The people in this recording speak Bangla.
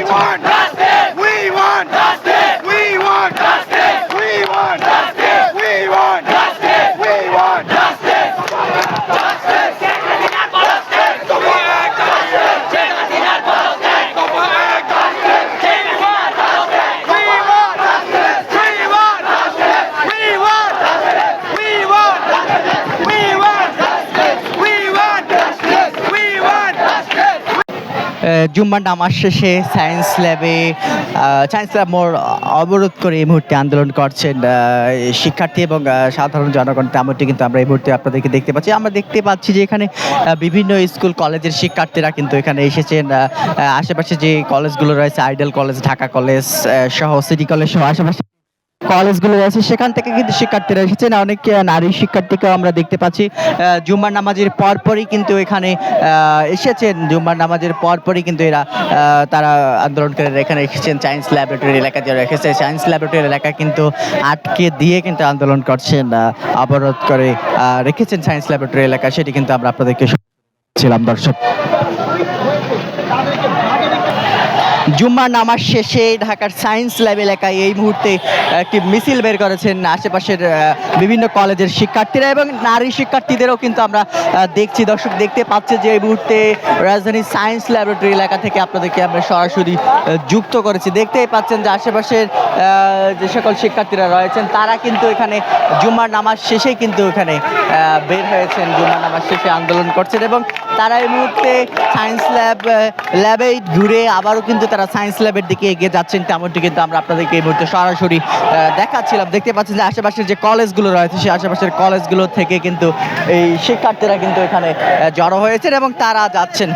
Lions. জুম্মার নামাজ শেষে সায়েন্স ল্যাবে সায়েন্স ল্যাব মোর অবরোধ করে এই মুহূর্তে আন্দোলন করছেন শিক্ষার্থী এবং সাধারণ জনগণ। তেমনটি কিন্তু আমরা এই মুহূর্তে আপনাদেরকে দেখতে পাচ্ছি। আমরা দেখতে পাচ্ছি যে এখানে বিভিন্ন স্কুল, কলেজের শিক্ষার্থীরা কিন্তু এখানে এসেছেন। আশেপাশে যে কলেজগুলো রয়েছে, আইডেল কলেজ, ঢাকা কলেজ সহ, সিটি কলেজ সহ আশেপাশে কলেজগুলো রয়েছে, সেখান থেকে কিন্তু শিক্ষার্থীরা এসেছেন। অনেক নারী শিক্ষার্থীকেও আমরা দেখতে পাচ্ছি। জুম্মার নামাজের পরপরই কিন্তু এখানে এসেছেন। জুম্মার নামাজের পরপরই কিন্তু এরা তারা আন্দোলন করে এখানে এসেছেন। সায়েন্স ল্যাবরেটরি এলাকা যে রেখেছে সায়েন্স ল্যাবরেটরি এলাকা কিন্তু আটকে দিয়ে কিন্তু আন্দোলন করছেন অবরোধ করে রেখেছেন সায়েন্স ল্যাবরেটরি এলাকা। সেটি কিন্তু আমরা আপনাদেরকে ছিলাম দর্শক। জুম্মার নামাজ শেষে ঢাকার সায়েন্স ল্যাব এলাকায় এই মুহূর্তে একটি মিছিল বের করেছেন আশেপাশের বিভিন্ন কলেজের শিক্ষার্থীরা এবং নারী শিক্ষার্থীদেরও কিন্তু আমরা দেখছি। দর্শক দেখতে পাচ্ছে যে এই মুহূর্তে রাজধানী সায়েন্স ল্যাবরেটরি এলাকা থেকে আপনাদেরকে আমরা সরাসরি যুক্ত করেছি। দেখতেই পাচ্ছেন যে আশেপাশের যে সকল শিক্ষার্থীরা রয়েছেন, তারা কিন্তু এখানে জুম্মার নামাজ শেষেই কিন্তু এখানে বের হয়েছেন। জুম্মার নামাজ শেষে আন্দোলন করছেন এবং তারা এই মুহূর্তে সায়েন্স ল্যাব ল্যাবে ঘুরে আবারও কিন্তু তারা সায়েন্স ল্যাবের দিকে এগিয়ে যাচ্ছেন, তেমনটি কিন্তু আমরা আপনাদেরকে এই মুহূর্তে সরাসরি দেখাচ্ছিলাম। দেখতে পাচ্ছেন যে আশেপাশের যে কলেজগুলো রয়েছে, সেই আশেপাশের কলেজগুলো থেকে কিন্তু এই শিক্ষার্থীরা কিন্তু এখানে জড়ো হয়েছেন এবং তারা যাচ্ছেন।